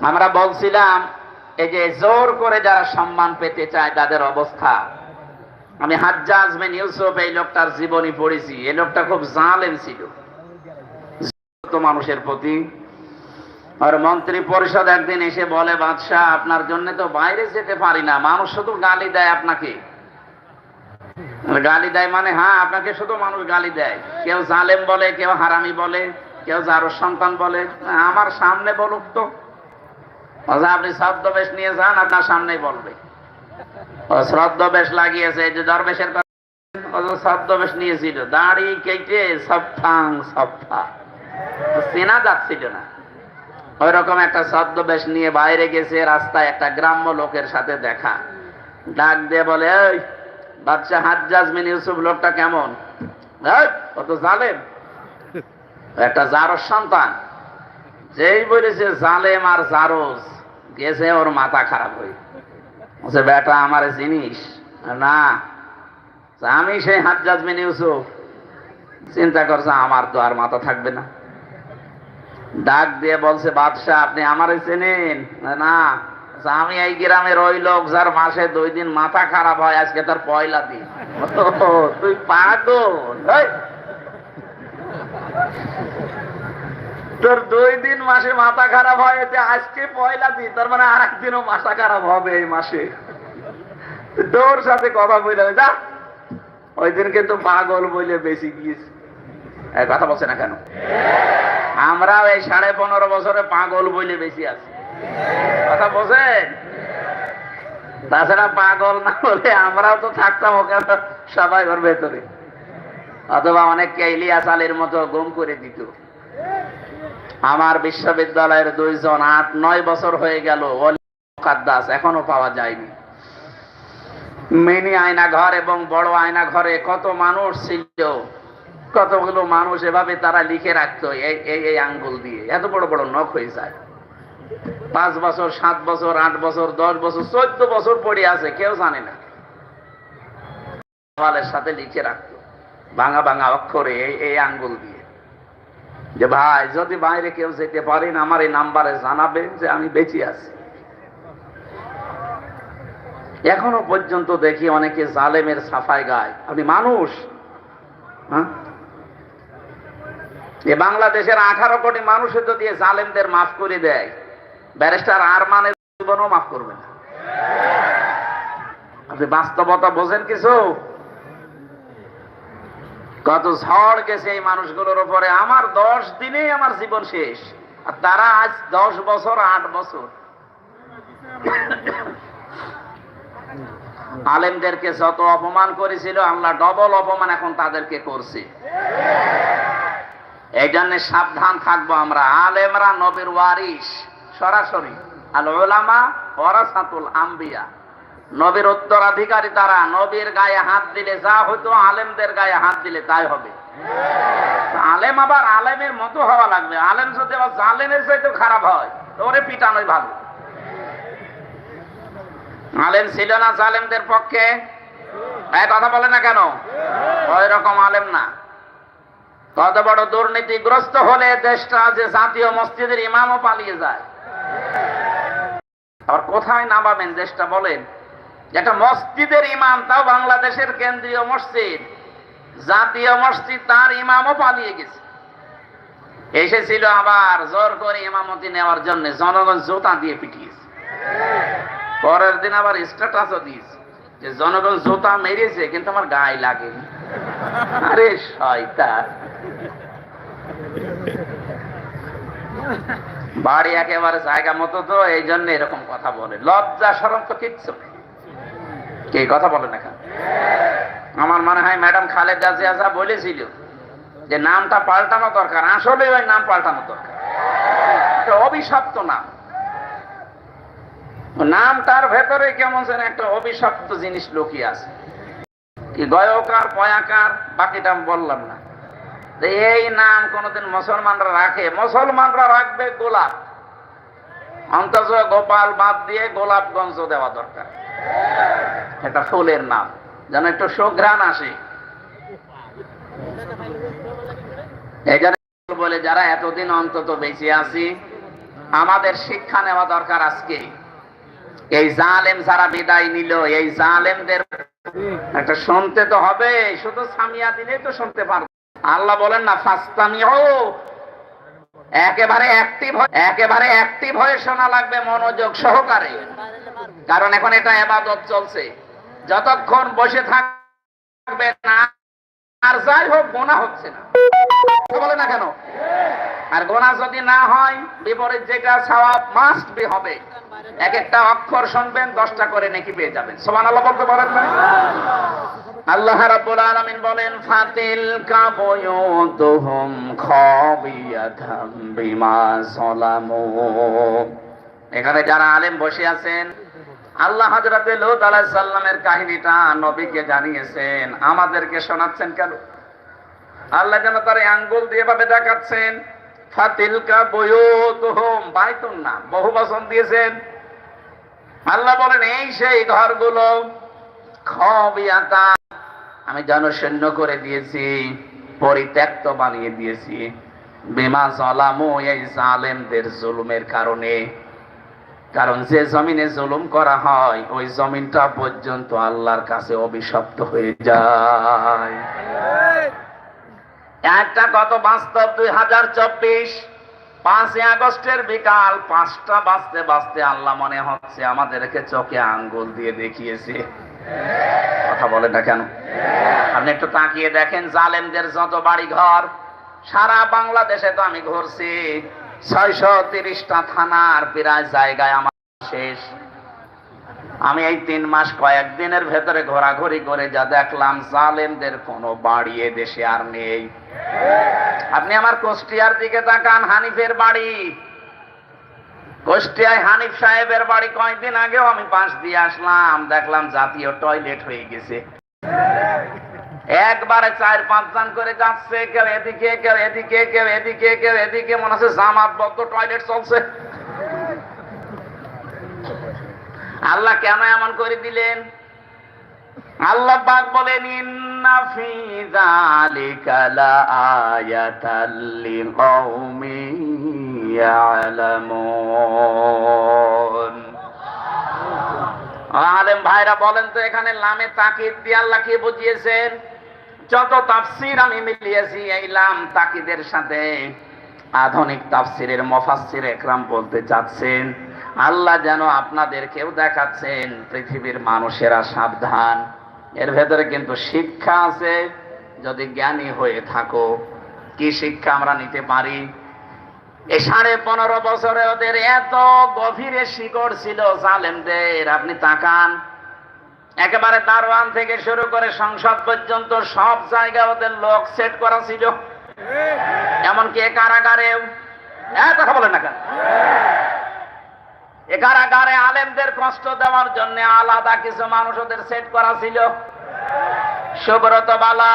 আমরা বলছিলাম, এই যে জোর করে যারা সম্মান পেতে চায় তাদের অবস্থা। আমি হাজ্জাজ বিন ইউসুফ এই লোকটার জীবনী পড়েছি। এই লোকটা খুব জালেম ছিল। মানুষের প্রতি। আর মন্ত্রী পরিষদ একদিন এসে বলে, বাদশাহ, আপনার জন্য তো বাইরে যেতে পারি না। মানুষ শুধু গালি দেয় আপনাকে। গালি দেয় মানে হ্যাঁ আপনাকে শুধু মানুষ গালি দেয়। কেউ জালেম বলে, কেউ হারামি বলে, কেউ যারো সন্তান বলে। আমার সামনে বলুক তো। আপনি ছদ্মবেশ নিয়ে যান, আপনার সামনেই বলবে। শ্রদ্ধবেশ লাগিয়েছে যে দরবেশের ছদ্মবেশ নিয়েছিল, দাড়ি কেটে সফাং সফা চেনা যাচ্ছিল না। ওই রকম একটা ছদ্মবেশ নিয়ে বাইরে গেছে, রাস্তায় একটা গ্রাম্য লোকের সাথে দেখা। ডাক দিয়ে বলে, এই বাচ্চা হাজ্জাজ বিন ইউসুফ লোকটা কেমন? কত জালেম। একটা জারস সন্তান। যেই বলেছে, জালেম আর জারস গেছে, ওর মাথা খারাপ হয়ে বলছে, বেটা, আমার জিনিস না। আমি সেই হাজ্জাজ বিন ইউসুফ। চিন্তা করছে, আমার তো আর মাথা থাকবে না। ডাক দিয়ে বলছে, বাদশাহ, আপনি আমারে চেনেন? না। আমি এই গ্রামের ওই লোক যার মাসে দুই দিন মাথা খারাপ হয়, আজকে তার পয়লা দিন। তুই পাগল। তোর দুই দিন মাসে মাথা খারাপ হয়, এতে আজকে পয়লা দিন, তার মানে আর একদিনও মাথা খারাপ হবে এই মাসে। তোর সাথে কথা বলে যা। ওই দিন কিন্তু পাগল বলে বেশি গিয়েছে। কথা বলছে না কেন? আমরাও এই সাড়ে পনেরো বছরে পাগল বলে বেশি আছি। কথা বোঝেন তাছাড়া পাগল না বলে আমরাও তো থাকতাম ওখানে সবাই ওর ভেতরে। অথবা অনেককে ইলিয়াস আলীর মতো গুম করে দিত। আমার বিশ্ববিদ্যালয়ের দুইজন আট, নয় বছর হয়ে গেল কাদ্দাস এখনও পাওয়া যায়নি। মিনি আয়না ঘর এবং বড় আয়না ঘরে কত মানুষ ছিল, কতগুলো মানুষ এভাবে তারা লিখে রাখতো এই এই আঙ্গুল দিয়ে। এত বড় বড় নখ হয়ে যায়। পাঁচ বছর, সাত বছর, আট বছর, দশ বছর, চোদ্দ বছর পড়ে আছে, কেউ জানে না। সাথে লিখে রাখতো। ভাঙা ভাঙা অক্ষরে এই এই আঙ্গুল দিয়ে। যে ভাই, যদি বাইরে কেউ যেতে পারেন আমার এই নাম্বারে জানাবেন যে আমি বেঁচে আছি। এখনও পর্যন্ত দেখি অনেকে জালেমের সাফাই গায়। আপনি মানুষ? হ্যাঁ? এ বাংলাদেশের আঠারো কোটি মানুষের যদি জালেমদের মাফ করে দেয়, ব্যারিস্টার আর মানে জীবনও মাফ করবে না। আপনি বাস্তবতা বোঝেন কিছু? কত ঝড় গেছে এই মানুষগুলোর উপরে। আমার দশ দিনেই আমার জীবন শেষ। আর তারা আজ দশ বছর, আট বছর। আলেমদেরকে যত অপমান করেছিল, আল্লাহ ডবল অপমান এখন তাদেরকে করছে। এই জন্য সাবধান থাকব আমরা। আলেমরা নবীর ওয়ারিস সরাসরি। আল ওলামা ওরাসাতুল আম্বিয়া। নবীর উত্তরাধিকারী তারা, নবীর গায়ে হাত দিলে যা হতো আলেমদের গায়ে হাত দিলে তাই হবে। আলেম আবার আলেমের মতো হওয়া লাগবে। আলেম যদি আবার জালেমের চাইতে খারাপ হয়, তো ওরে পিটানোই ভালো। আলেম ছিল না জালেমদের পক্ষে? কথা বলে না কেন? ওই রকম আলেম না। কত বড় দুর্নীতিগ্রস্ত হলে দেশটা যে জাতীয় মসজিদের ইমামও পালিয়ে যায়। আবার কোথায় নামাবেন দেশটা বলেন? একটা মসজিদের ইমাম, তাও বাংলাদেশের কেন্দ্রীয় মসজিদ। জাতীয় মসজিদ, তার ইমামও পালিয়ে গেছে। এসেছিল আবার জোর করে ইমামতি নেওয়ার জন্য জনগণ জোতা দিয়ে পিটিয়েছে। পরের দিন আবার স্ট্যাটাসও দিয়েছে যে জনগণ জোতা মেরেছে, কিন্তু আমার গায়ে লাগেনি। আরে শয়তান। বাড়ি একেবারে জায়গা মতো তো, এই জন্য এরকম কথা বলে। লজ্জা সরম তো কিচ্ছু নেই। কে? কথা বলে না আমার মনে হয় ম্যাডাম খালেদা জিয়া যা বলেছিল যে নামটা পাল্টানো দরকার। আসলে ওই নাম পাল্টানো দরকার। অভিশপ্ত নাম। নামটার ভেতরে কেমন যেন একটা অভিশপ্ত জিনিস লুকিয়ে আছে। কি গয়কার পয়াকার, বাকিটা আমি বললাম না। এই নাম কোনদিন মুসলমানরা রাখে। মুসলমানরা রাখবে গোলাপ। অন্তত গোপাল বাদ দিয়ে গোলাপগঞ্জ দেওয়া দরকার। এটা ফুলের নাম। যেন একটু সুঘ্রাণ আসে। বলে, যারা এতদিন অন্তত বেঁচে আছি, আমাদের শিক্ষা নেওয়া দরকার আজকে। এই জালেম যারা বিদায় নিল, এই জালেমদের একটা শুনতে তো হবে, শুধু সামিয়া দিলেই তো শুনতে পারব। আল্লাহ বলেন না ফাস্তামিও একেবারে অ্যাক্টিভ একেবারে অ্যাক্টিভ হয়ে শোনা লাগবে মনোযোগ সহকারে। কারণ এখন এটা এবাদত চলছে। যতক্ষণ বসে থাকবে না, আর যাই হোক, গোনা হচ্ছে না। বলে না কেন? আর গোনা যদি না হয়, বিপরীত যেটা সওয়াব মাস্ট বি হবে। এক একটা অক্ষর শুনবেন, দশটা করে নাকি পেয়ে যাবেন। সমান আল্লাহ বলতে পারেন না? আল্লাহ রাব্বুল আলামিন বলেন ফাতিল কাবয়ুতুহুম খাবিয়াতাম বিমা সালামু। এখানে যারা আলেম বসে আছেন, আল্লাহ হযরত লূত আলাইহিস সালামের কাহিনীটা নবীকে জানিয়েছেন। আমাদেরকে শোনাচ্ছেন কেন? আল্লাহ যেন তার আঙ্গুল দিয়ে ভাবে দেখাচ্ছেন, ফাতিলকা বয়ুতুহুম। বাইতুন না, বহু বচন দিয়েছেন। আল্লাহ বলেন, এই সেই ঘরগুলো খবিয়াতা আমি জনশূন্য করে দিয়েছি, পরিত্যক্ত বানিয়ে দিয়েছি। বিমা জলামু এই জালেমদের জুলুমের কারণে। কারণ যে জমিনে জুলুম করা হয়, ওই জমিনটা পর্যন্ত আল্লাহর কাছে অভিশপ্ত হয়ে যায়। একটা কত বাস্তব দুই হাজার চব্বিশ, পাঁচই আগস্টের বিকাল পাঁচটা বাজতে বাজতে আল্লাহ মনে হচ্ছে আমাদেরকে চোখে আঙ্গুল দিয়ে দেখিয়েছে। কথা বলে না কেন? আপনি একটু তাকিয়ে দেখেন, জালেমদের যত বাড়ি ঘর সারা বাংলাদেশে তো আমি ঘুরছি। ছয়শো তিরিশটা থানার প্রায় জায়গায় আমার শেষ। আমি এই তিন মাস কয়েকদিনের ভেতরে ঘোরাঘুরি করে যা দেখলাম, জালেমদের কোনো বাড়ি দেশে আর নেই। আপনি আমার কুষ্টিয়ার দিকে তাকান, হানিফের বাড়ি। কুষ্টিয়ায় হানিফ সাহেবের বাড়ি কয়েকদিন আগেও আমি পাশ দিয়ে আসলাম। দেখলাম জাতীয় টয়লেট হয়ে গেছে। একবারে চার পাঁচজন করে যাচ্ছে, কেউ এদিকে কেউ এদিকে কেউ এদিকে কেউ এদিকে, মনে হচ্ছে জামাতবদ্ধ টয়লেট চলছে। আল্লাহ কেন এমন করে দিলেন? আল্লাহ পাক বলেন, ইন্না লাআয়াতাল লিকাউমিন ইয়ালামুন আলেম ভাইরা বলেন তো, এখানে লামে তাকিদ দিয়ে আল্লাহ কি বুঝিয়েছেন? যত তাফসির আমি মিলিয়েছি, এই লাম তাকিদের সাথে আধুনিক তাফসিরের মফাসসির একরাম বলতে চাচ্ছেন, আল্লাহ যেন আপনাদেরকেও দেখাচ্ছেন, পৃথিবীর মানুষেরা সাবধান। এর ভেতরে কিন্তু শিক্ষা আছে। যদি জ্ঞানী হয়ে থাকো, কি শিক্ষা আমরা নিতে পারি? এই সাড়ে পনেরো বছরে ওদের এত গভীরে শিকড় ছিল জালেমদের, আপনি তাকান। একেবারে দারোয়ান থেকে শুরু করে সংসদ পর্যন্ত সব জায়গায় ওদের লোক সেট করা ছিল। এমনকি এ কারাগারেও কথা বলেন না কেন? এ কারাগারে আলেমদের কষ্ট দেওয়ার জন্য আলাদা কিছু মানুষ ওদের সেট করা ছিল। সুব্রত বালা